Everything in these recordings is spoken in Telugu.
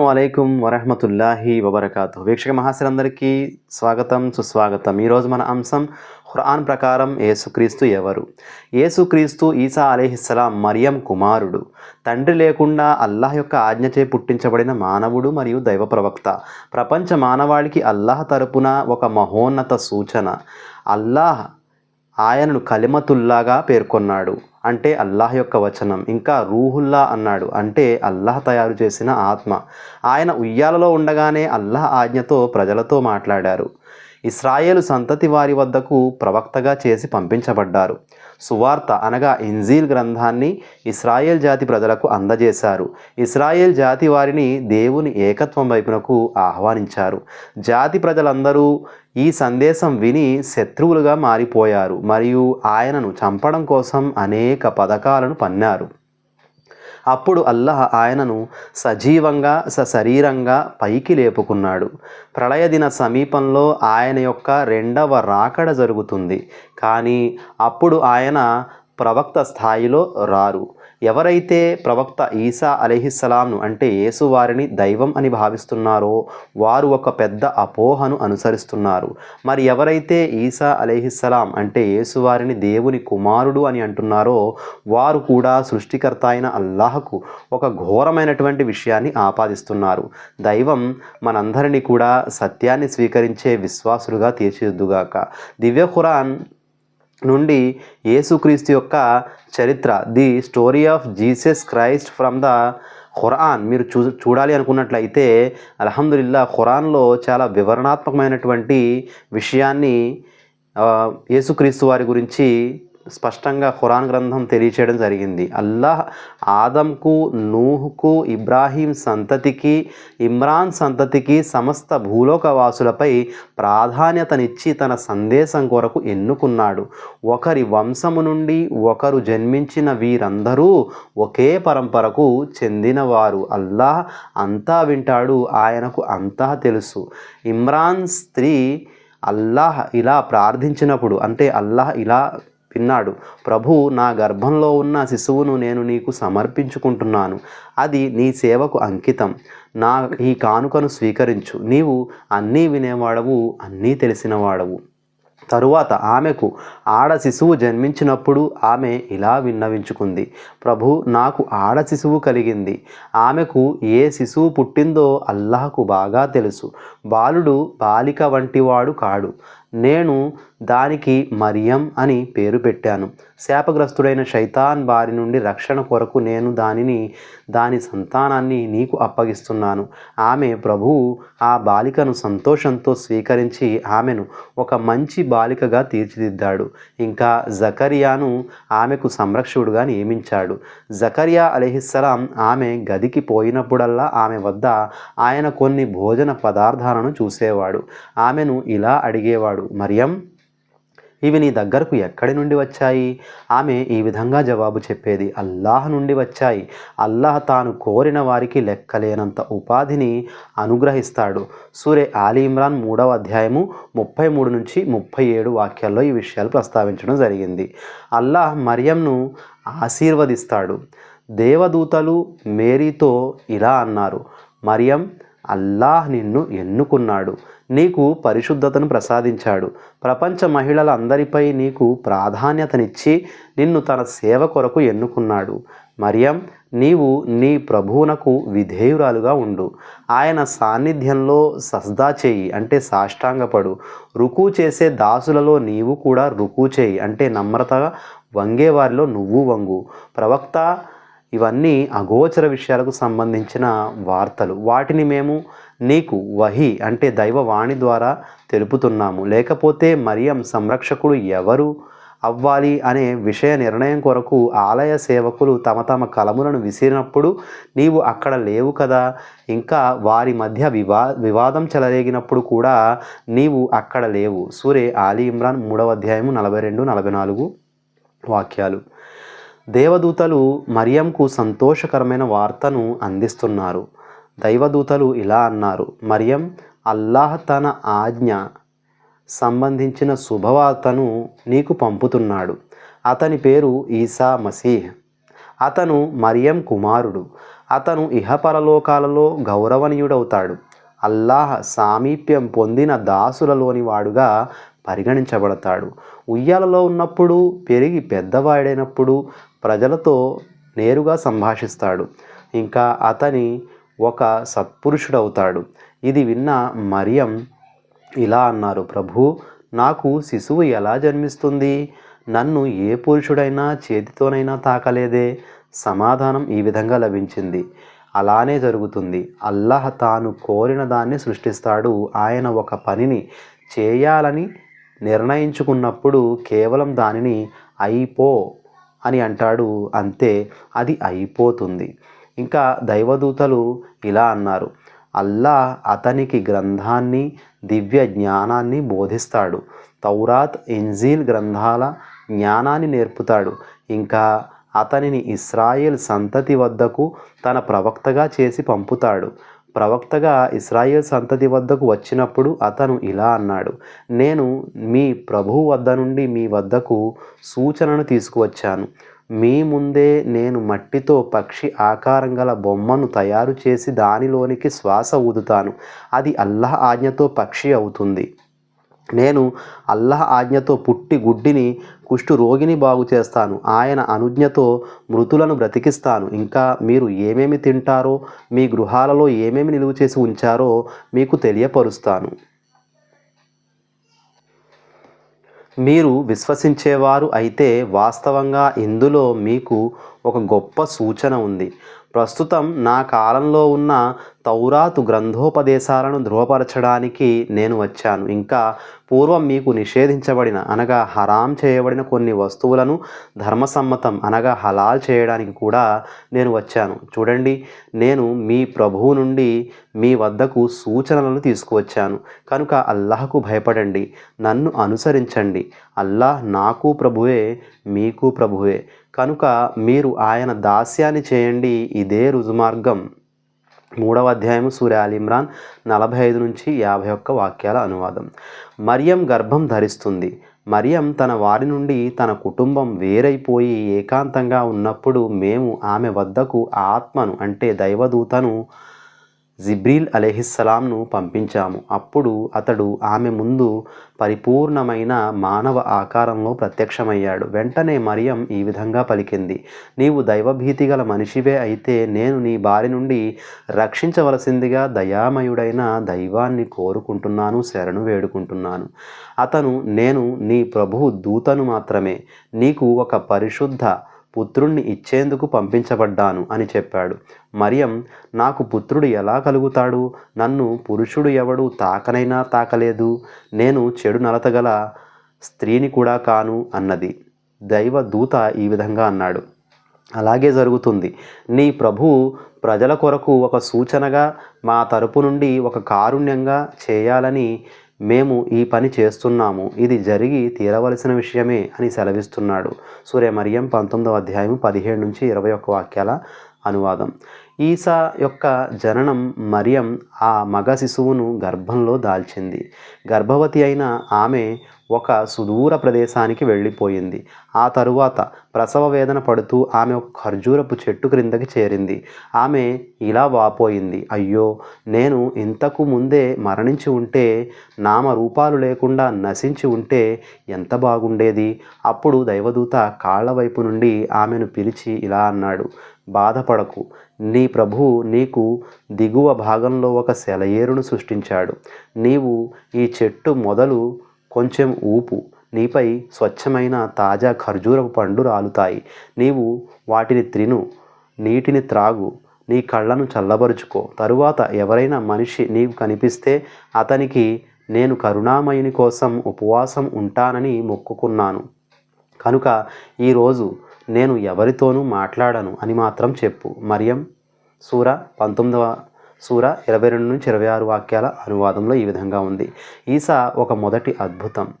అలైకుం వరహమతుల్లాహి వబర్కాతు వీక్షక మహాశలందరికీ స్వాగతం సుస్వాగతం. ఈరోజు మన అంశం ఖురాన్ ప్రకారం ఏసుక్రీస్తు ఎవరు? ఏసుక్రీస్తు ఈసా అలీహిస్సలాం మరియం కుమారుడు. తండ్రి లేకుండా అల్లాహ్ యొక్క ఆజ్ఞచే పుట్టించబడిన మానవుడు మరియు దైవ ప్రవక్త ప్రపంచ మానవాళికి అల్లాహ్ తరపున ఒక మహోన్నత సూచన. అల్లాహ్ ఆయనను కలిమతుల్లాగా పేర్కొన్నాడు. అంటే అల్లాహ్ యొక్క వచనం. ఇంకా రూహుల్లా అన్నాడు. అంటే అల్లాహ్ తయారు చేసిన ఆత్మ. ఆయన ఉయ్యాలలో ఉండగానే అల్లాహ్ ఆజ్ఞతో ప్రజలతో మాట్లాడారు. ఇస్రాయేలు సంతతి వారి వద్దకు ప్రవక్తగా చేసి పంపించబడ్డారు. సువార్త అనగా ఇంజీల్ గ్రంథాన్ని ఇస్రాయేల్ జాతి ప్రజలకు అందజేశారు. ఇస్రాయేల్ జాతి వారిని దేవుని ఏకత్వం వైపునకు ఆహ్వానించారు. జాతి ప్రజలందరూ ఈ సందేశం విని శత్రువులుగా మారిపోయారు మరియు ఆయనను చంపడం కోసం అనేక పథకాలను పన్నారు. అప్పుడు అల్లహ ఆయనను సజీవంగా సశరీరంగా పైకి లేపుకున్నాడు. ప్రళయ దిన సమీపంలో ఆయన యొక్క రెండవ రాకడ జరుగుతుంది. కానీ అప్పుడు ఆయన ప్రవక్త స్థాయిలో రారు. ఎవరైతే ప్రవక్త ఈసా అలీహిస్సలాంను అంటే యేసు వారిని దైవం అని భావిస్తున్నారో వారు ఒక పెద్ద అపోహను అనుసరిస్తున్నారు. మరి ఎవరైతే ఈసా అలీహిస్సలాం అంటే యేసు వారిని దేవుని కుమారుడు అని అంటున్నారో వారు కూడా సృష్టికర్త అయిన అల్లాహకు ఒక ఘోరమైనటువంటి విషయాన్ని ఆపాదిస్తున్నారు. దైవం మనందరినీ కూడా సత్యాన్ని స్వీకరించే విశ్వాసులుగా తీర్చిదిద్దుగాక. దివ్య ఖురాన్ నుండి యేసుక్రీస్తు యొక్క చరిత్ర the story of Jesus Christ from the Quran. మీరు చూ చూడాలి అనుకున్నట్లయితే అల్హమ్దుల్లా ఖురాన్లో చాలా వివరణాత్మకమైనటువంటి విషయాన్ని యేసుక్రీస్తు వారి గురించి స్పష్టంగా ఖురాన్ గ్రంథం తెలియచేయడం జరిగింది. అల్లాహ్ ఆదంకు నూహుకు ఇబ్రాహీం సంతతికి ఇమ్రాన్ సంతతికి సమస్త భూలోక వాసులపై ప్రాధాన్యతనిచ్చి తన సందేశం కొరకు ఎన్నుకున్నాడు. ఒకరి వంశము నుండి ఒకరు జన్మించిన వీరందరూ ఒకే పరంపరకు చెందినవారు. అల్లాహ్ అంతా వింటాడు ఆయనకు అంతా తెలుసు. ఇమ్రాన్ స్త్రీ అల్లాహ్ ఇలా ప్రార్థించినప్పుడు అంటే అల్లాహ్ ఇలా విన్నాడు ప్రభు నా గర్భంలో ఉన్న శిశువును నేను నీకు సమర్పించుకుంటున్నాను. అది నీ సేవకు అంకితం. నా ఈ కానుకను స్వీకరించు. నీవు అన్నీ వినేవాడవు అన్నీ తెలిసినవాడవు. తరువాత ఆమెకు ఆడ శిశువు జన్మించినప్పుడు ఆమె ఇలా విన్నవించుకుంది. ప్రభు నాకు ఆడ శిశువు కలిగింది. ఆమెకు ఏ శిశువు పుట్టిందో అల్లాహకు బాగా తెలుసు. బాలుడు బాలిక వంటివాడు కాడు. నేను దానికి మరియం అని పేరు పెట్టాను. శాపగ్రస్తుడైన శైతాన్ బారి నుండి రక్షణ కొరకు నేను దానిని దాని సంతానాన్ని నీకు అప్పగిస్తున్నాను. ఆమె ప్రభువు ఆ బాలికను సంతోషంతో స్వీకరించి ఆమెను ఒక మంచి బాలికగా తీర్చిదిద్దాడు. ఇంకా జకరియాను ఆమెకు సంరక్షకుడుగా నియమించాడు. జకరియా అలహిస్సలాం ఆమె గదికి పోయినప్పుడల్లా ఆమె వద్ద ఆయన కొన్ని భోజన పదార్థాలను చూసేవాడు. ఆమెను ఇలా అడిగేవాడు మరియం ఇవి నీ దగ్గరకు ఎక్కడి నుండి వచ్చాయి? ఆమె ఈ విధంగా జవాబు చెప్పేది అల్లాహ్ నుండి వచ్చాయి. అల్లాహ్ తాను కోరిన వారికి లెక్కలేనంత ఉపాధిని అనుగ్రహిస్తాడు. సూర్య ఆలీ ఇమ్రాన్ మూడవ అధ్యాయము ముప్పై మూడు నుంచి ముప్పై ఏడు వాక్యాల్లో ఈ విషయాలు ప్రస్తావించడం జరిగింది. అల్లాహ్ మరియంను ఆశీర్వదిస్తాడు. దేవదూతలు మేరీతో ఇలా అన్నారు మరియం అల్లాహ్ నిన్ను ఎన్నుకున్నాడు. నీకు పరిశుద్ధతను ప్రసాదించాడు. ప్రపంచ మహిళలందరిపై నీకు ప్రాధాన్యతనిచ్చి నిన్ను తన సేవ కొరకు ఎన్నుకున్నాడు. మరియం నీవు నీ ప్రభువునకు విధేయురాలుగా ఉండు. ఆయన సాన్నిధ్యంలో సస్దా చేయి అంటే సాష్టాంగపడు. రుకు చేసే దాసులలో నీవు కూడా రుకు చేయి అంటే నమ్రతగా వంగేవారిలో నువ్వు వంగు. ప్రవక్త ఇవన్నీ అగోచర విషయాలకు సంబంధించిన వార్తలు. వాటిని మేము నీకు వహి అంటే దైవవాణి ద్వారా తెలుపుతున్నాము. లేకపోతే మరియం సంరక్షకుడు ఎవరు అవ్వాలి అనే విషయ నిర్ణయం కొరకు ఆలయ సేవకులు తమ తమ కలములను విసిరినప్పుడు నీవు అక్కడ లేవు కదా. ఇంకా వారి మధ్య వివా వివాదం చెలరేగినప్పుడు కూడా నీవు అక్కడ లేవు. సూరే ఆలీ ఇమ్రాన్ మూడవ అధ్యాయము నలభై రెండు నలభై నాలుగు వాక్యాలు. దేవదూతలు మరియంకు సంతోషకరమైన వార్తను అందిస్తున్నారు. దైవదూతలు ఇలా అన్నారు మరియం అల్లాహ్ తన ఆజ్ఞ సంబంధించిన శుభవార్తను నీకు పంపుతున్నాడు. అతని పేరు ఈసా మసీహ్. అతను మరియం కుమారుడు. అతను ఇహపరలోకాలలో గౌరవనీయుడవుతాడు. అల్లాహ్ సామీప్యం పొందిన దాసులలోని వాడుగా పరిగణించబడతాడు. ఉయ్యాలలో ఉన్నప్పుడు పెరిగి పెద్దవాడైనప్పుడు ప్రజలతో నేరుగా సంభాషిస్తాడు. ఇంకా అతని ఒక సత్పురుషుడవుతాడు. ఇది విన్న మరియం ఇలా అన్నారు ప్రభు నాకు శిశువు ఎలా జన్మిస్తుంది? నన్ను ఏ పురుషుడైనా చేతితోనైనా తాకలేదే. సమాధానం ఈ విధంగా లభించింది. అలానే జరుగుతుంది. అల్లాహ్ తాను కోరిన దాన్ని సృష్టిస్తాడు. ఆయన ఒక పనిని చేయాలని నిర్ణయించుకున్నప్పుడు కేవలం దానిని అయిపో అని అంటాడు. అంతే అది అయిపోతుంది. ఇంకా దైవదూతలు ఇలా అన్నారు అల్లా అతనికి గ్రంథాన్ని దివ్య జ్ఞానాన్ని బోధిస్తాడు. తౌరాత్ ఇంజీల్ గ్రంథాల జ్ఞానాన్ని నేర్పుతాడు. ఇంకా అతనిని ఇస్రాయేల్ సంతతి వద్దకు తన ప్రవక్తగా చేసి పంపుతాడు. ప్రవక్తగా ఇస్రాయేల్ సంతతి వద్దకు వచ్చినప్పుడు అతను ఇలా అన్నాడు నేను మీ ప్రభువు వద్ద నుండి మీ వద్దకు సూచనను తీసుకువచ్చాను. మీ ముందే నేను మట్టితో పక్షి ఆకారం గల బొమ్మను తయారు చేసి దానిలోనికి శ్వాస ఊదుతాను. అది అల్లాహ్ ఆజ్ఞతో పక్షి అవుతుంది. నేను అల్లాహ్ ఆజ్ఞతో పుట్టి గుడ్డిని కుష్టు రోగిని బాగు చేస్తాను. ఆయన అనుజ్ఞతో మృతులను బ్రతికిస్తాను. ఇంకా మీరు ఏమేమి తింటారో మీ గృహాలలో ఏమేమి నిలువ చేసి ఉంచారో మీకు తెలియపరుస్తాను. మీరు విశ్వసించేవారు అయితే వాస్తవంగా ఇందులో మీకు ఒక గొప్ప సూచన ఉంది. ప్రస్తుతం నా కాలంలో ఉన్న తౌరాతు గ్రంథోపదేశాలను ధృవపరచడానికి నేను వచ్చాను. ఇంకా పూర్వం మీకు నిషేధించబడిన అనగా హరాం చేయబడిన కొన్ని వస్తువులను ధర్మసమ్మతం అనగా హలాల్ చేయడానికి కూడా నేను వచ్చాను. చూడండి నేను మీ ప్రభువు నుండి మీ వద్దకు సూచనలను తీసుకువచ్చాను. కనుక అల్లాహకు భయపడండి నన్ను అనుసరించండి. అల్లాహ్ నాకు ప్రభువే మీకు ప్రభువే. కనుక మీరు ఆయన దాస్యాన్ని చేయండి. ఇదే రుజుమార్గం. మూడవ అధ్యాయం సూర్య అలీమ్రాన్ నలభై ఐదు నుంచి యాభై ఒక్క వాక్యాల అనువాదం. మరియం గర్భం ధరిస్తుంది. మరియం తన వారి నుండి తన కుటుంబం వేరైపోయి ఏకాంతంగా ఉన్నప్పుడు మేము ఆమె వద్దకు ఆత్మను అంటే దైవదూతను జిబ్రీల్ అలెహిస్సలాంను పంపించాము. అప్పుడు అతడు ఆమె ముందు పరిపూర్ణమైన మానవ ఆకారంలో ప్రత్యక్షమయ్యాడు. వెంటనే మరియం ఈ విధంగా పలికింది నీవు దైవభీతి గల మనిషివే అయితే నేను నీ బారి నుండి రక్షించవలసిందిగా దయామయుడైన దైవాన్ని కోరుకుంటున్నాను శరణు వేడుకుంటున్నాను. అతను నేను నీ ప్రభువు దూతను మాత్రమే. నీకు ఒక పరిశుద్ధ పుత్రుణ్ణి ఇచ్చేందుకు పంపించబడ్డాను అని చెప్పాడు. మరియం నాకు పుత్రుడు ఎలా కలుగుతాడు? నన్ను పురుషుడు ఎవడు తాకనైనా తాకలేదు. నేను చెడు నలతగల స్త్రీని కూడా కాను అన్నది. దైవ దూత ఈ విధంగా అన్నాడు. అలాగే జరుగుతుంది. నీ ప్రభువు ప్రజల కొరకు ఒక సూచనగా మా తరపు నుండి ఒక కారుణ్యంగా చేయాలని మేము ఈ పని చేస్తున్నాము ఇది జరిగి తీరవలసిన విషయమే అని సెలవిస్తున్నాడు. సూర్యమరియం పంతొమ్మిదవ అధ్యాయం పదిహేడు నుంచి ఇరవై ఒక్క వాక్యాల అనువాదం. ఈసా యొక్క జననం మరియం ఆ మగ శిశువును గర్భంలో దాల్చింది. గర్భవతి అయిన ఆమె ఒక సుదూర ప్రదేశానికి వెళ్ళిపోయింది. ఆ తరువాత ప్రసవ వేదన పడుతూ ఆమె ఒక ఖర్జూరపు చెట్టు క్రిందకి చేరింది. ఆమె ఇలా వాపోయింది అయ్యో నేను ఇంతకు ముందే మరణించి ఉంటే నామ రూపాలు లేకుండా నశించి ఉంటే ఎంత బాగుండేది? అప్పుడు దైవదూత కాళ్ళ వైపు నుండి ఆమెను పిలిచి ఇలా అన్నాడు బాధపడకు నీ ప్రభువు నీకు దిగువ భాగంలో ఒక సెలయేరును సృష్టించాడు. నీవు ఈ చెట్టు మొదలు కొంచెం ఊపు నీపై స్వచ్ఛమైన తాజా ఖర్జూరపు పండు రాలుతాయి. నీవు వాటిని త్రిను నీటిని త్రాగు నీ కళ్ళను చల్లబరుచుకో. తరువాత ఎవరైనా మనిషి నీవు కనిపిస్తే అతనికి నేను కరుణామయుని కోసం ఉపవాసం ఉంటానని మొక్కుకున్నాను. కనుక ఈరోజు నేను ఎవరితోనూ మాట్లాడను అని మాత్రం చెప్పు. మరియం సూర పంతొమ్మిదవ సూర ఇరవై రెండు నుంచి ఇరవై ఆరు వాక్యాల అనువాదంలో ఈ విధంగా ఉంది. ఈసా ఒక మొదటి అద్భుతం.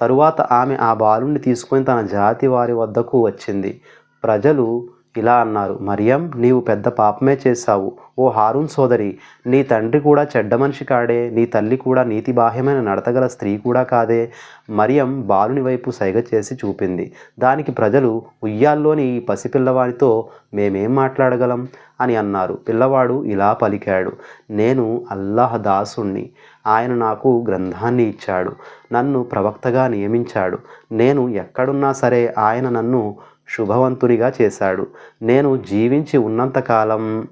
తరువాత ఆమె ఆ బాలుని తీసుకొని తన జాతి వారి వద్దకు వచ్చింది. ప్రజలు ఇలా అన్నారు మరియం నీవు పెద్ద పాపమే చేశావు. ఓ హారూన్ సోదరి నీ తండ్రి కూడా చెడ్డ మనిషి కాడే నీ తల్లి కూడా నీతి బాహ్యమైన నడతగల స్త్రీ కూడా కాదే. మరియం బాలుని వైపు సైగ చేసి చూపింది. దానికి ప్రజలు ఉయ్యాల్లోని ఈ పసిపిల్లవాడితో మేమేం మాట్లాడగలం? అని అన్నారు. పిల్లవాడు ఇలా పలికాడు నేను అల్లాహ్ దాసుణ్ణి. ఆయన నాకు గ్రంథాన్ని ఇచ్చాడు నన్ను ప్రవక్తగా నియమించాడు. నేను ఎక్కడున్నా సరే ఆయన నన్ను శుభవంతునిగా చేశాడు. నేను జీవించి ఉన్నంతకాలం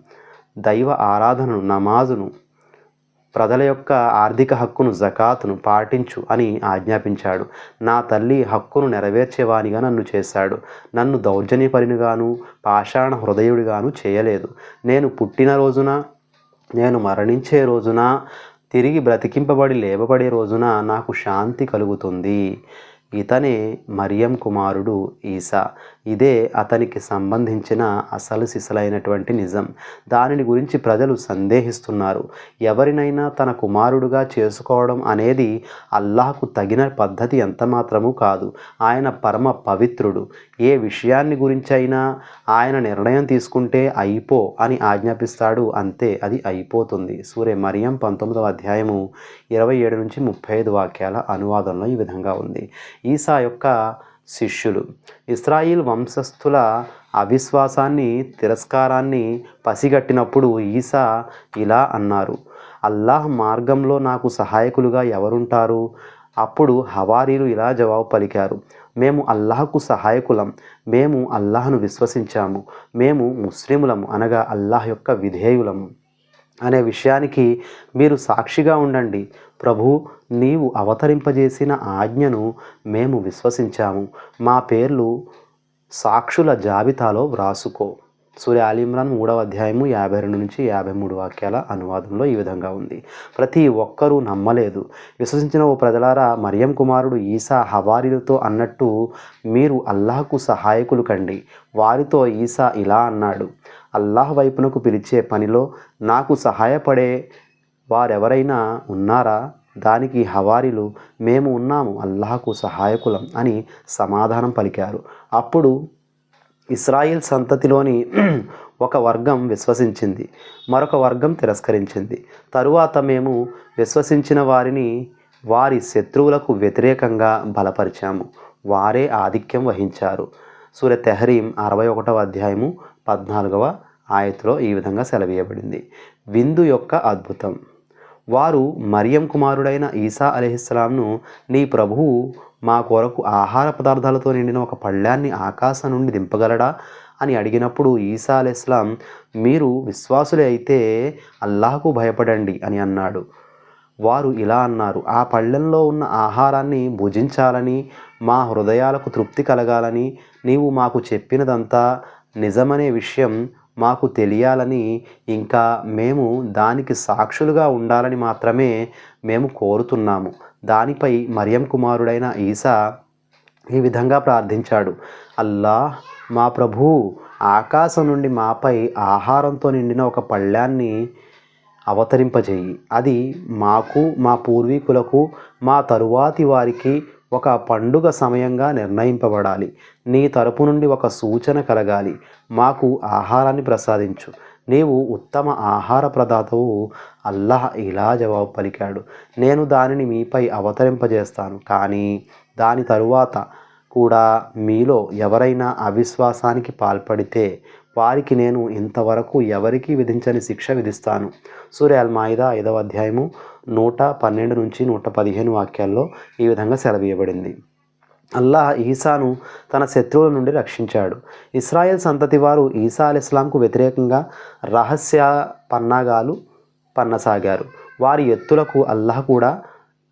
దైవ ఆరాధనను నమాజును ప్రజల యొక్క ఆర్థిక హక్కును జకాతును పాటించు అని ఆజ్ఞాపించాడు. నా తల్లి హక్కును నెరవేర్చేవానిగా నన్ను చేశాడు. నన్ను దౌర్జన్యపరినిగాను పాషాణ హృదయుడిగాను చేయలేదు. నేను పుట్టిన రోజున నేను మరణించే రోజున తిరిగి బ్రతికింపబడి లేవబడే రోజున నాకు శాంతి కలుగుతుంది. ఇతనే మరియం కుమారుడు ఈసా. ఇదే అతనికి సంబంధించిన అసలు సిసలైనటువంటి నిజం. దానిని గురించి ప్రజలు సందేహిస్తున్నారు. ఎవరినైనా తన కుమారుడుగా చేసుకోవడం అనేది అల్లాహకు తగిన పద్ధతి ఎంత మాత్రము కాదు. ఆయన పరమ పవిత్రుడు. ఏ విషయాన్ని గురించైనా ఆయన నిర్ణయం తీసుకుంటే అయిపో అని ఆజ్ఞాపిస్తాడు. అంతే అది అయిపోతుంది. సూర్య మరియం పంతొమ్మిదవ అధ్యాయము ఇరవై ఏడు నుంచి ముప్పై ఐదు వాక్యాల అనువాదంలో ఈ విధంగా ఉంది. ఈసా యొక్క శిష్యులు. ఇస్రాయిల్ వంశస్థుల అవిశ్వాసాన్ని తిరస్కారాన్ని పసిగట్టినప్పుడు ఈసా ఇలా అన్నారు అల్లాహ్ మార్గంలో నాకు సహాయకులుగా ఎవరుంటారు? అప్పుడు హవారీలు ఇలా జవాబు పలికారు మేము అల్లాహకు సహాయకులం మేము అల్లాహను విశ్వసించాము మేము ముస్లిములము అనగా అల్లాహ్ యొక్క విధేయులము. అనే విషయానికి మీరు సాక్షిగా ఉండండి. ప్రభు నీవు అవతరింపజేసిన ఆజ్ఞను మేము విశ్వసించాము. మా పేర్లు సాక్షుల జాబితాలో వ్రాసుకో. సూర్య ఆలిమ్రాన్ మూడవ అధ్యాయము యాభై రెండు నుంచి యాభై మూడు వాక్యాల అనువాదంలో ఈ విధంగా ఉంది. ప్రతి ఒక్కరూ నమ్మలేదు. విశ్వసించిన ఓ ప్రజలారా మరియం కుమారుడు ఈసా హవారీలతో అన్నట్టు మీరు అల్లాహకు సహాయకులు కండి. వారితో ఈసా ఇలా అన్నాడు అల్లాహ్ వైపునకు పిలిచే పనిలో నాకు సహాయపడే వారెవరైనా ఉన్నారా? దానికి హవారీలు మేము ఉన్నాము అల్లాహకు సహాయకులం అని సమాధానం పలికారు. అప్పుడు ఇస్రాయిల్ సంతతిలోని ఒక వర్గం విశ్వసించింది. మరొక వర్గం తిరస్కరించింది. తరువాత మేము విశ్వసించిన వారిని వారి శత్రువులకు వ్యతిరేకంగా బలపరిచాము. వారే ఆధిక్యం వహించారు. సూర్య తెహరీం అరవై ఒకటవ అధ్యాయము పద్నాలుగవ ఆయతిలో ఈ విధంగా సెలవీయబడింది. విందు యొక్క అద్భుతం. వారు మరియం కుమారుడైన ఈసా అలీహిస్లాంను నీ ప్రభువు మా కొరకు ఆహార పదార్థాలతో నిండిన ఒక పళ్ళాన్ని ఆకాశం నుండి దింపగలడా? అని అడిగినప్పుడు ఈసా ఇస్లాం మీరు విశ్వాసులే అయితే అల్లాహకు భయపడండి అని అన్నాడు. వారు ఇలా అన్నారు ఆ పళ్ళెంలో ఉన్న ఆహారాన్ని భుజించాలని మా హృదయాలకు తృప్తి కలగాలని నీవు మాకు చెప్పినదంతా నిజమనే విషయం మాకు తెలియాలని ఇంకా మేము దానికి సాక్షులుగా ఉండాలని మాత్రమే మేము కోరుతున్నాము. దానిపై మరియం కుమారుడైన ఈసా ఈ విధంగా ప్రార్థించాడు. అల్లా మా ప్రభు ఆకాశం నుండి మాపై ఆహారంతో నిండిన ఒక పళ్ళాన్ని అవతరింపజేయి. అది మాకు మా పూర్వీకులకు మా తరువాతి వారికి ఒక పండుగ సమయంగా నిర్ణయింపబడాలి. నీ తరపు నుండి ఒక సూచన కలగాలి. మాకు ఆహారాన్ని ప్రసాదించు. నీవు ఉత్తమ ఆహార ప్రదాతవు అల్లాహ్ ఇలా జవాబు పలికాడు. నేను దానిని మీపై అవతరింపజేస్తాను. కానీ దాని తరువాత కూడా మీలో ఎవరైనా అవిశ్వాసానికి పాల్పడితే వారికి నేను ఇంతవరకు ఎవరికి విధించని శిక్ష విధిస్తాను. సూర్య అల్మాయిదా ఐదవ అధ్యాయము నూట పన్నెండు నుంచి నూట పదిహేను వాక్యాల్లో ఈ విధంగా సెలవీయబడింది. అల్లాహ్ ఈసాను తన శత్రువుల నుండి రక్షించాడు. ఇస్రాయెల్ సంతతి వారు ఈసా అల్ ఇస్లాంకు వ్యతిరేకంగా రహస్య పన్నాగాలు పన్నసాగారు. వారి ఎత్తులకు అల్లాహ్ కూడా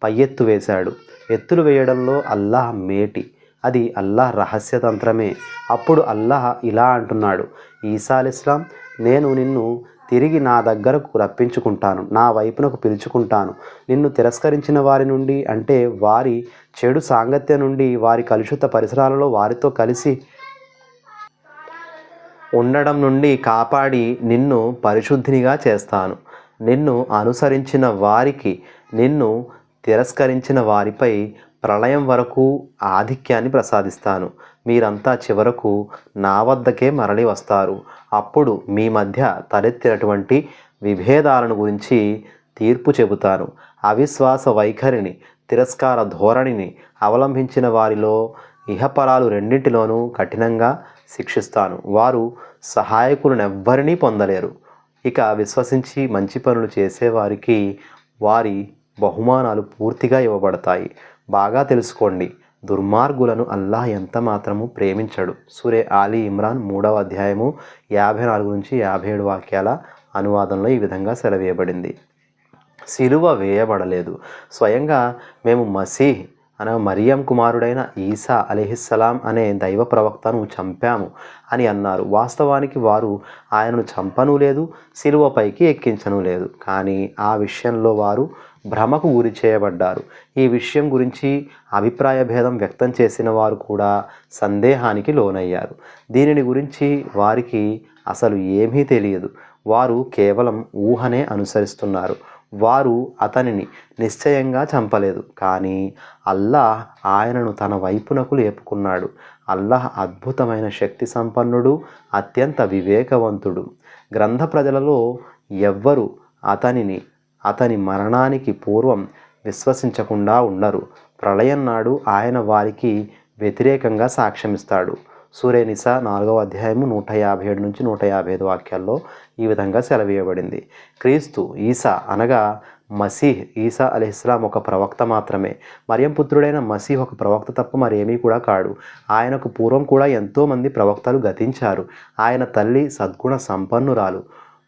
పై ఎత్తు వేశాడు. ఎత్తులు వేయడంలో అల్లాహ్ మేటి. అది అల్లాహ్ రహస్యతంత్రమే అప్పుడు అల్లాహ్ ఇలా అంటున్నాడు. ఈసా అల్ ఇస్లాం నేను నిన్ను తిరిగి నా దగ్గరకు రప్పించుకుంటాను నా వైపునకు పిలుచుకుంటాను. నిన్ను తిరస్కరించిన వారి నుండి అంటే వారి చెడు సాంగత్య నుండి వారి కలుషిత పరిసరాలలో వారితో కలిసి ఉండడం నుండి కాపాడి నిన్ను పరిశుద్ధినిగా చేస్తాను. నిన్ను అనుసరించిన వారికి నిన్ను తిరస్కరించిన వారిపై ప్రళయం వరకు ఆధిక్యాన్ని ప్రసాదిస్తాను. మీరంతా చివరకు నా వద్దకే మరలి వస్తారు. అప్పుడు మీ మధ్య తలెత్తినటువంటి విభేదాలను గురించి తీర్పు చెబుతాను. అవిశ్వాస వైఖరిని తిరస్కార ధోరణిని అవలంబించిన వారిలో ఇహపరాలు రెండింటిలోనూ కఠినంగా శిక్షిస్తాను. వారు సహాయకులనెవ్వరినీ పొందలేరు. ఇక విశ్వసించి మంచి పనులు చేసేవారికి వారి బహుమానాలు పూర్తిగా ఇవ్వబడతాయి. బాగా తెలుసుకోండి. దుర్మార్గులను అల్లాహ్ ఎంత మాత్రము ప్రేమించడు. సూరే ఆలీ ఇమ్రాన్ మూడవ అధ్యాయము యాభై నాలుగు నుంచి యాభై ఏడు వాక్యాల అనువాదంలో ఈ విధంగా సెలవేయబడింది. సిలువ వేయబడలేదు. స్వయంగా మేము మసీహ్ అనగా మరియం కుమారుడైన ఈసా అలీహిస్సలాం అనే దైవ ప్రవక్తను చంపాము అని అన్నారు. వాస్తవానికి వారు ఆయనను చంపను లేదు సిలువపైకి ఎక్కించను లేదు. కానీ ఆ విషయంలో వారు భ్రమకు గురి చేయబడ్డారు. ఈ విషయం గురించి అభిప్రాయ భేదం వ్యక్తం చేసిన వారు కూడా సందేహానికి లోనయ్యారు. దీనిని గురించి వారికి అసలు ఏమీ తెలియదు. వారు కేవలం ఊహనే అనుసరిస్తున్నారు. వారు అతనిని నిశ్చయంగా చంపలేదు. కానీ అల్లాహ్ ఆయనను తన వైపునకు లేపుకున్నాడు. అల్లాహ్ అద్భుతమైన శక్తి సంపన్నుడు అత్యంత వివేకవంతుడు. గ్రంథ ప్రజలలో ఎవ్వరు అతనిని అతని మరణానికి పూర్వం విశ్వసించకుండా ఉండరు. ప్రళయం నాడు ఆయన వారికి వ్యతిరేకంగా సాక్ష్యమిస్తాడు. సూర్యనిస నాలుగవ అధ్యాయము నూట యాభై ఏడు నుంచి నూట యాభై ఐదు వాక్యాల్లో ఈ విధంగా సెలవేయబడింది క్రీస్తు ఈసా అనగా మసీహ్ ఈసా అలీస్లాం ఒక ప్రవక్త మాత్రమే. మరియం పుత్రుడైన మసీహ్ ఒక ప్రవక్త తప్ప మరేమీ కూడా కాడు. ఆయనకు పూర్వం కూడా ఎంతోమంది ప్రవక్తలు గతించారు. ఆయన తల్లి సద్గుణ సంపన్నురాలు.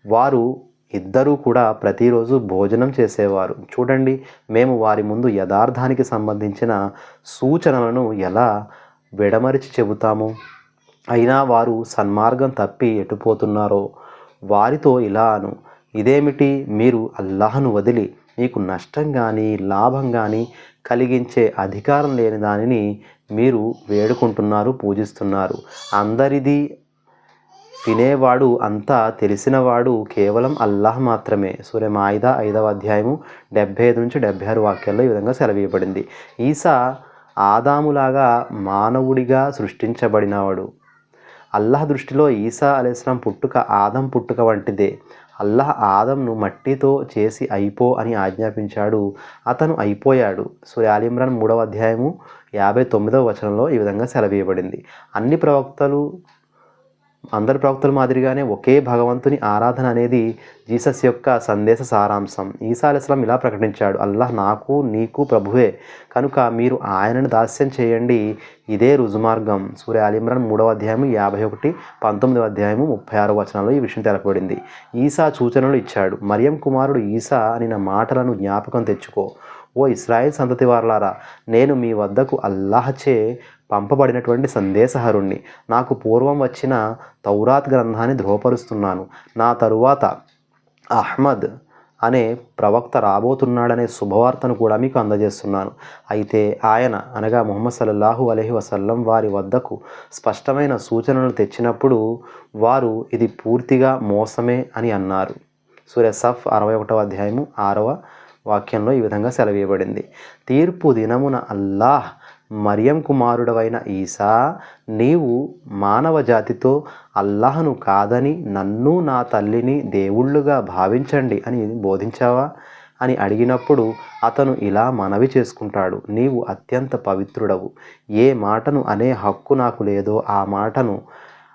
వారు ఇద్దరూ కూడా ప్రతిరోజు భోజనం చేసేవారు. చూడండి మేము వారి ముందు యథార్థానికి సంబంధించిన సూచనలను ఎలా విడమరిచి చెబుతాము? అయినా వారు సన్మార్గం తప్పి ఎటుపోతున్నారో వారితో ఇలా అను ఇదేమిటి? మీరు అల్లాహను వదిలి మీకు నష్టం కానీ లాభం కానీ కలిగించే అధికారం లేని దానిని మీరు వేడుకుంటున్నారు పూజిస్తున్నారు. అందరిది వినేవాడు అంతా తెలిసినవాడు కేవలం అల్లాహ్ మాత్రమే. సూర్య మాయిదా ఐదవ అధ్యాయము డెబ్బై ఐదు నుంచి డెబ్బై ఆరు వాక్యాల్లో ఈ విధంగా సెలవీయబడింది. ఈసా ఆదాములాగా మానవుడిగా సృష్టించబడినవాడు. అల్లాహ్ దృష్టిలో ఈసా అలీస్లాం పుట్టుక ఆదం పుట్టుక వంటిదే. అల్లాహ్ ఆదంను మట్టితో చేసి అయిపో అని ఆజ్ఞాపించాడు. అతను అయిపోయాడు. సూర్యాలిమ్రాన్ మూడవ అధ్యాయము యాభై తొమ్మిదవ వచనంలో ఈ విధంగా సెలవేయబడింది. అన్ని ప్రవక్తలు అందరి ప్రవక్తల మాదిరిగానే ఒకే భగవంతుని ఆరాధన అనేది జీసస్ యొక్క సందేశ సారాంశం. ఈసా అలీస్లాం ఇలా ప్రకటించాడు అల్లాహ్ నాకు నీకు ప్రభువే. కనుక మీరు ఆయనను దాస్యం చేయండి. ఇదే రుజుమార్గం. సూర్య అలీమ్రాన్ మూడవ అధ్యాయము యాభై ఒకటి పంతొమ్మిదవ అధ్యాయము ముప్పై ఆరో వచనంలో ఈ విషయం తెలపబడింది. ఈసా సూచనలు ఇచ్చాడు మరియం కుమారుడు ఈసా అని నా మాటలను జ్ఞాపకం తెచ్చుకో. ఓ ఇస్రాయేల్ సంతతి వారలారా నేను మీ వద్దకు అల్లాహచే పంపబడినటువంటి సందేశహరుణ్ణి. నాకు పూర్వం వచ్చిన తౌరాత్ గ్రంథాన్ని ధృవపరుస్తున్నాను. నా తరువాత అహ్మద్ అనే ప్రవక్త రాబోతున్నాడనే శుభవార్తను కూడా మీకు అందజేస్తున్నాను. అయితే ఆయన అనగా ముహమ్మద్ సల్లల్లాహు అలహి వసల్లం వారి వద్దకు స్పష్టమైన సూచనలు తెచ్చినప్పుడు వారు ఇది పూర్తిగా మోసమే అని అన్నారు. సూర్య సఫ్ అరవై ఒకటవ అధ్యాయము ఆరవ వాక్యంలో ఈ విధంగా సెలవీయబడింది. తీర్పు దినమున అల్లాహ్ మరియం కుమారుడవైన ఈసా నీవు మానవ జాతితో అల్లాహను కాదని నన్ను నా తల్లిని దేవుళ్ళుగా భావించండి అని బోధించావా? అని అడిగినప్పుడు అతను ఇలా మనవి చేసుకుంటాడు నీవు అత్యంత పవిత్రుడవు. ఏ మాటను అనే హక్కు నాకు లేదో ఆ మాటను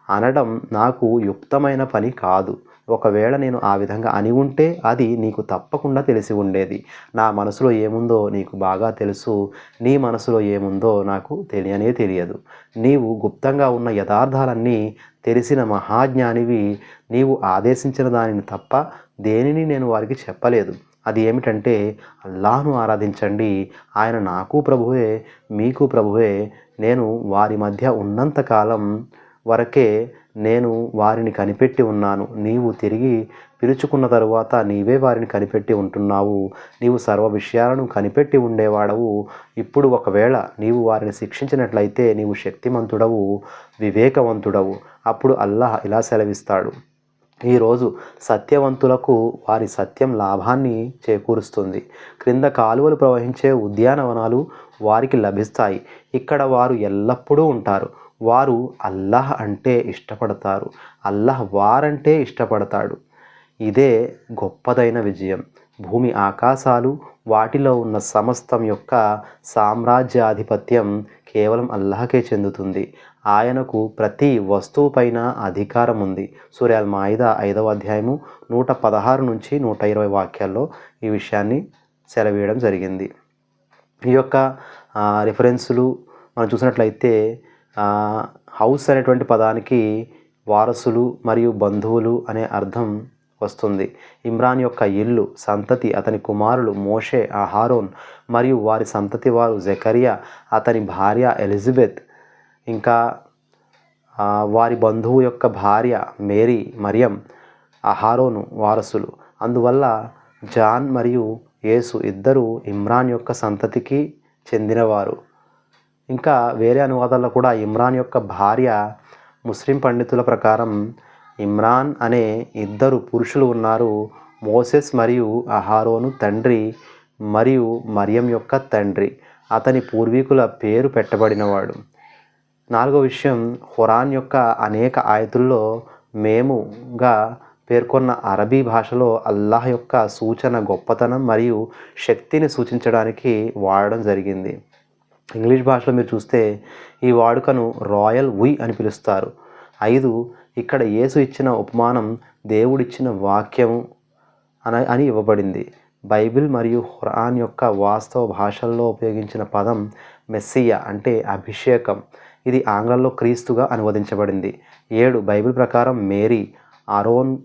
అనడం నాకు యుక్తమైన పని కాదు. ఒకవేళ నేను ఆ విధంగా అని ఉంటే అది నీకు తప్పకుండా తెలిసి ఉండేది. నా మనసులో ఏముందో నీకు బాగా తెలుసు. నీ మనసులో ఏముందో నాకు తెలియనే తెలియదు. నీవు గుప్తంగా ఉన్న యథార్థాలన్నీ తెలిసిన మహాజ్ఞానివి. నీవు ఆదేశించిన దానిని తప్ప దేనిని నేను వారికి చెప్పలేదు. అది ఏమిటంటే అల్లాహను ఆరాధించండి. ఆయన నాకు ప్రభువే మీకు ప్రభువే. నేను వారి మధ్య ఉన్నంతకాలం వరకే నేను వారిని కనిపెట్టి ఉన్నాను. నీవు తిరిగి పిలుచుకున్న తరువాత నీవే వారిని కనిపెట్టి ఉంటున్నావు. నీవు సర్వ విషయాలను కనిపెట్టి ఉండేవాడవు. ఇప్పుడు ఒకవేళ నీవు వారిని శిక్షించినట్లయితే నీవు శక్తిమంతుడవు వివేకవంతుడవు. అప్పుడు అల్లాహ్ ఇలా సెలవిస్తాడు. ఈరోజు సత్యవంతులకు వారి సత్యం లాభాన్ని చేకూరుస్తుంది. క్రింద కాలువలు ప్రవహించే ఉద్యానవనాలు వారికి లభిస్తాయి. ఇక్కడ వారు ఎల్లప్పుడూ ఉంటారు. వారు అల్లాహ్ అంటే ఇష్టపడతారు. అల్లాహ్ వారంటే ఇష్టపడతాడు. ఇదే గొప్పదైన విజయం. భూమి ఆకాశాలు వాటిలో ఉన్న సమస్తం యొక్క సామ్రాజ్యాధిపత్యం కేవలం అల్లాహకే చెందుతుంది. ఆయనకు ప్రతి వస్తువుపైన అధికారం ఉంది. సూర్యాల్ మాయిద ఐదవ అధ్యాయము నూట పదహారు నుంచి నూట ఇరవై వాక్యాల్లో ఈ విషయాన్ని సెలవేయడం జరిగింది. ఈ యొక్క రిఫరెన్సులు మనం చూసినట్లయితే హౌస్ అనేటువంటి పదానికి వారసులు మరియు బంధువులు అనే అర్థం వస్తుంది. ఇమ్రాన్ యొక్క ఇల్లు సంతతి అతని కుమారులు మోషే అహారోన్ మరియు వారి సంతతి వారు జకరియా అతని భార్య ఎలిజబెత్ ఇంకా వారి బంధువు యొక్క భార్య మేరీ మరియం అహారోను వారసులు. అందువల్ల జాన్ మరియు యేసు ఇద్దరు ఇమ్రాన్ యొక్క సంతతికి చెందినవారు. ఇంకా వేరే అనువాదాల్లో కూడా ఇమ్రాన్ యొక్క భార్య ముస్లిం పండితుల ప్రకారం ఇమ్రాన్ అనే ఇద్దరు పురుషులు ఉన్నారు. మోసెస్ మరియు అహారోను తండ్రి మరియు మరియం యొక్క తండ్రి. అతని పూర్వీకుల పేరు పెట్టబడినవాడు. నాలుగో విషయం ఖురాన్ యొక్క అనేక ఆయతుల్లో మేముగా పేర్కొన్న అరబీ భాషలో అల్లాహ్ యొక్క సూచన గొప్పతనం మరియు శక్తిని సూచించడానికి వాడడం జరిగింది. ఇంగ్లీష్ భాషలో మీరు చూస్తే ఈ వాడుకను రాయల్ ఉయ్ అని పిలుస్తారు. ఐదు ఇక్కడ యేసు ఇచ్చిన ఉపమానం దేవుడిచ్చిన వాక్యం అన అని ఇవ్వబడింది. బైబిల్ మరియు ఖురాన్ యొక్క వాస్తవ భాషల్లో ఉపయోగించిన పదం మెస్సియా అంటే అభిషేకం. ఇది ఆంగ్లంలో క్రీస్తుగా అనువదించబడింది. ఏడు బైబిల్ ప్రకారం మేరీ అరోన్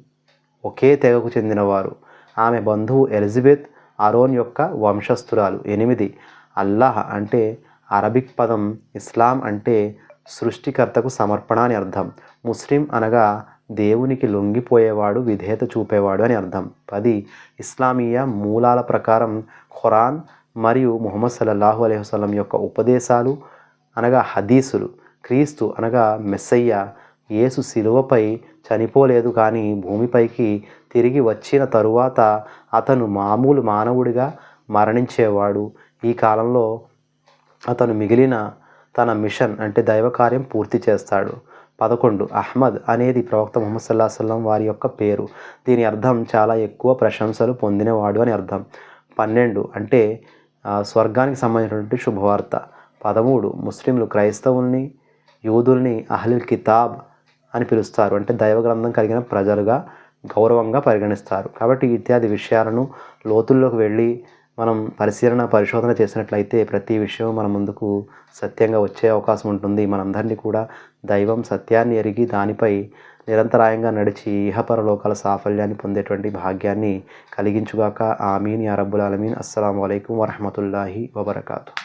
ఒకే తెగకు చెందినవారు. ఆమె బంధువు ఎలిజబెత్ అరోన్ యొక్క వంశస్థురాలు. ఎనిమిది అల్లాహ్ అంటే అరబిక్ పదం ఇస్లాం అంటే సృష్టికర్తకు సమర్పణ అని అర్థం. ముస్లిం అనగా దేవునికి లొంగిపోయేవాడు విధేయత చూపేవాడు అని అర్థం. పది ఇస్లామీయ మూలాల ప్రకారం ఖురాన్ మరియు ముహమ్మద్ సల్లల్లాహు అలైహి యొక్క ఉపదేశాలు అనగా హదీసులు. క్రీస్తు అనగా మెస్సయ్య యేసు శిలువపై చనిపోలేదు కానీ భూమిపైకి తిరిగి వచ్చిన తరువాత అతను మామూలు మానవుడిగా మరణించేవాడు. ఈ కాలంలో అతను మిగిలిన తన మిషన్ అంటే దైవ కార్యం పూర్తి చేస్తాడు. పదకొండు. అహ్మద్ అనేది ప్రవక్త ముహమ్మద్ సల్లా సల్లం వారి యొక్క పేరు. దీని అర్థం చాలా ఎక్కువ ప్రశంసలు పొందినవాడు అని అర్థం. పన్నెండు. అంటే స్వర్గానికి సంబంధించినటువంటి శుభవార్త. పదమూడు. ముస్లింలు క్రైస్తవుల్ని యూదుల్ని అహ్లిల్ కితాబ్ అని పిలుస్తారు. అంటే దైవ గ్రంథం కలిగిన ప్రజలుగా గౌరవంగా పరిగణిస్తారు. కాబట్టి ఇత్యాది విషయాలను లోతుల్లోకి వెళ్ళి మనం పరిశీలన పరిశోధన చేసినట్లయితే ప్రతి విషయం మన ముందుకు సత్యంగా వచ్చే అవకాశం ఉంటుంది. మనందరినీ కూడా దైవం సత్యాన్ని ఎరిగి దానిపై నిరంతరాయంగా నడిచి ఇహపరలోకాల సాఫల్యాన్ని పొందేటువంటి భాగ్యాన్ని కలిగించుగాక. ఆమీన్. యా రబ్బుల్ ఆలమీన్. అస్సలం వలైకం వరహమతుల్లాహి వబర్కాతు.